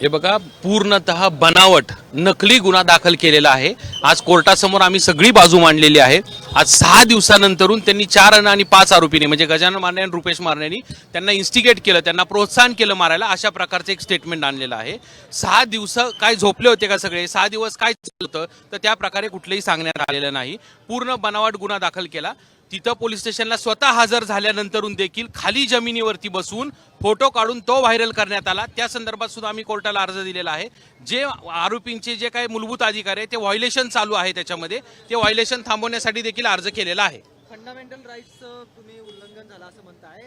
हे बघा पूर्णतः बनावट नकली गुन्हा दाखल केलेला आहे. आज कोर्टासमोर आम्ही सगळी बाजू मांडलेली आहे. आज सहा दिवसानंतरून त्यांनी चार अन आणि पाच आरोपीने म्हणजे गजानन मारणे आणि रुपेश मारण्यानी त्यांना इन्स्टिगेट केलं त्यांना प्रोत्साहन केलं मारायला अशा प्रकारचं एक स्टेटमेंट आणलेलं आहे. सहा दिवस काय झोपले होते का सगळे? सहा दिवस काय होतं? तर त्या प्रकारे कुठलंही सांगण्यात आलेलं नाही. पूर्ण बनावट गुन्हा दाखल केला. तिथं पोलीस स्टेशनला स्वतः हजर झाल्यानंतरून देखील खाली जमिनीवरती बसून फोटो काढून तो व्हायरल करण्यात आला. त्या संदर्भात सुद्धा आम्ही कोर्टाला अर्ज दिलेला आहे. जे आरोपींचे जे काही मूलभूत अधिकार आहे ते व्हायलेशन चालू आहे त्याच्यामध्ये. ते व्हायलेशन थांबवण्यासाठी देखील अर्ज केलेला आहे. फंडामेंटल राईट्स तुम्ही उल्लंघन झालं असं म्हणताय.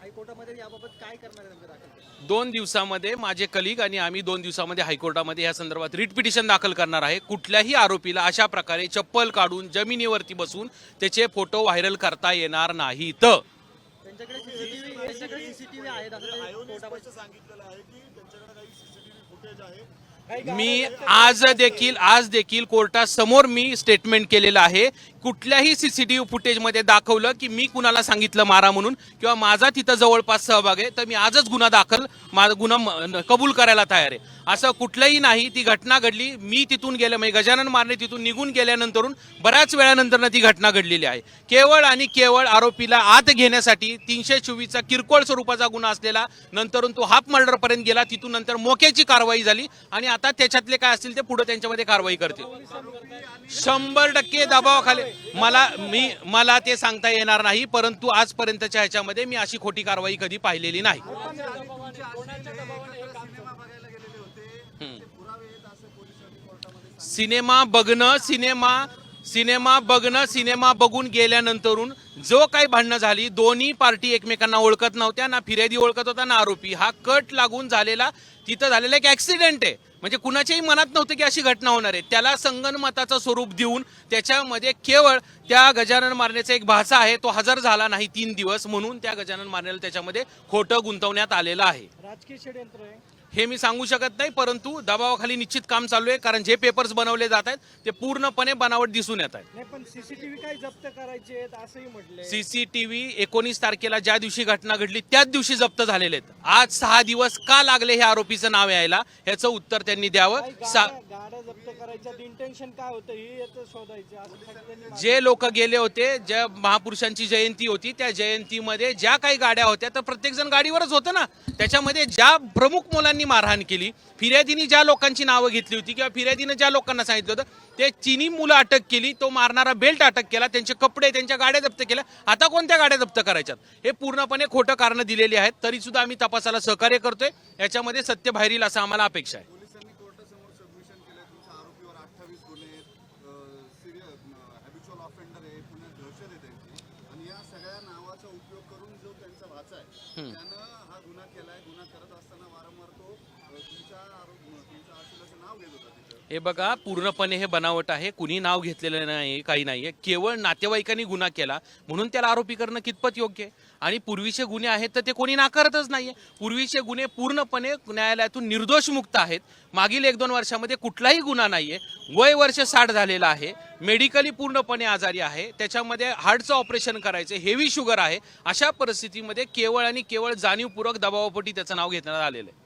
हायकोर्टामध्ये याबाबत काय करणार आहे नेमकं दाखल? दोन दिवसामध्ये माझे कलिग आणि आम्ही दोन दिवसामध्ये हायकोर्टामध्ये या संदर्भात रिट पिटिशन दाखल करणार आहे. कुठल्याही आरोपीला अशा प्रकारे चप्पल काढून जमिनीवरती बसून त्याचे फोटो व्हायरल करता येणार नाहीत. त्यांच्याकडे सीसीटीव्ही त्यांच्याकडे सीसीटीव्ही आहेत. असं ते कोर्टामध्ये सांगितलेलं आहे की त्यांच्याकडे काही सीसीटीव्ही फुटेज आहे. मी आज देखील आज देखील कोर्टासमोर मी स्टेटमेंट केलेलं आहे कुठल्याही सी सी टी व्ही फुटेजमध्ये दाखवलं की मी कुणाला सांगितलं मारा म्हणून किंवा माझा तिथं जवळपास सहभाग आहे तर मी आजच गुन्हा दाखल माझा गुन्हा कबूल करायला तयार आहे. असं कुठलंही नाही ती घटना घडली मी तिथून गेलं म्हणजे गजानन मारणे तिथून निघून गेल्यानंतरून बऱ्याच वेळानंतर ती घटना घडलेली आहे. केवळ आणि केवळ आरोपीला आत घेण्यासाठी तीनशे चोवीसचा किरकोळ स्वरूपाचा गुन्हा असलेला नंतरून तो हाफ मर्डरपर्यंत गेला तिथून नंतर मोक्याची कारवाई झाली आणि आता त्याच्यातले काय असतील ते पुढे त्यांच्यामध्ये कारवाई करतील. शंभर टक्के दबावाखाली मला मी मला ते सांगता येणार नाही परंतु आजपर्यंतच्या ह्याच्यामध्ये मी अशी खोटी कारवाई कधी पाहिलेली नाही. सिनेमा बघणं सिनेमा सिनेमा बघणं सिनेमा बघून गेल्यानंतरून जो काही भांडणं झाली दोन्ही पार्टी एकमेकांना ओळखत नव्हत्या ना फिर्यादी ओळखत होता ना आरोपी. हा कट लागून झालेला तिथं झालेला एक ऍक्सिडेंट आहे. म्हणजे कुणाच्याही मनात नव्हतं की अशी घटना होणार आहे. त्याला संगनमताचं स्वरूप देऊन त्याच्यामध्ये केवळ त्या गजानन मारण्याचा एक भाषा आहे तो हजर झाला नाही तीन दिवस म्हणून त्या गजानन मारण्याला त्याच्यामध्ये खोटं गुंतवण्यात आलेलं आहे. राजकीय षडयंत्र आहे. हे मी सांगू शकत नाही परंतु दबावाखाली निश्चित काम चालू आहे कारण जे पेपर्स बनवले जात आहेत ते पूर्णपणे बनावट दिसून येत आहेत. नाही पण सीसीटीव्ही काय जप्त करायचे आहेत असंही म्हटलंय सीसीटीव्ही एकोणीस तारखेला ज्या दिवशी घटना घडली त्याच दिवशी जप्त झालेले आहेत. आज सहा दिवस का लागले हे आरोपीचं नाव यायला? ह्याचं उत्तर त्यांनी द्यावं. जे लोक गेले होते ज्या महापुरुषांची जयंती होती त्या जयंतीमध्ये ज्या काही गाड्या होत्या तर प्रत्येक जण गाडीवरच होतं ना. त्याच्यामध्ये ज्या प्रमुख मुलांनी मारहाण केली फिर्यादीने ज्या लोकांची नावं घेतली होती किंवा फिर्यादीनं ज्या लोकांना सांगितलं होतं ते चिनी मुलं अटक केली तो मारणारा बेल्ट अटक केला त्यांचे कपडे त्यांच्या गाड्या जप्त केल्या. आता कोणत्या गाड्या जप्त करायच्यात? हे पूर्णपणे खोटं कारण दिलेली आहेत तरी सुद्धा आम्ही तपासाला सहकार्य करतोय याच्यामध्ये सत्य बाहेर येईल असं आम्हाला अपेक्षा आहे. या सगळ्या नावाचा उपयोग करून जो त्यांचा भाचा आहे त्यानं हा गुन्हा केलाय. गुन्हा करत असताना वारंवार तो अ, तुमच्या आरोप तुमच्या आशिलाचं नाव घेत होता तिथं. हे बघा पूर्णपणे हे बनावट आहे. कुणी नाव घेतलेलं नाही काही नाहीये. केवळ नातेवाईकांनी गुन्हा केला. म्हणून त्याला आरोपी करणं कितपत योग्य आहे? आणि पूर्वीचे गुन्हे आहेत तर ते कोणी नाकारतच नाहीये. पूर्वीचे गुन्हे पूर्णपणे न्यायालयातून निर्दोष मुक्त आहेत. मागील एक दोन वर्षामध्ये कुठलाही गुन्हा नाहीये. वय वर्ष साठ झालेलं आहे. मेडिकली पूर्णपणे आजारी आहे त्याच्यामध्ये हार्टचं ऑपरेशन करायचं हेवी शुगर आहे अशा परिस्थितीमध्ये केवळ आणि केवळ जाणीवपूर्वक दबावापोटी त्याचं नाव घेण्यात आलेलं आहे.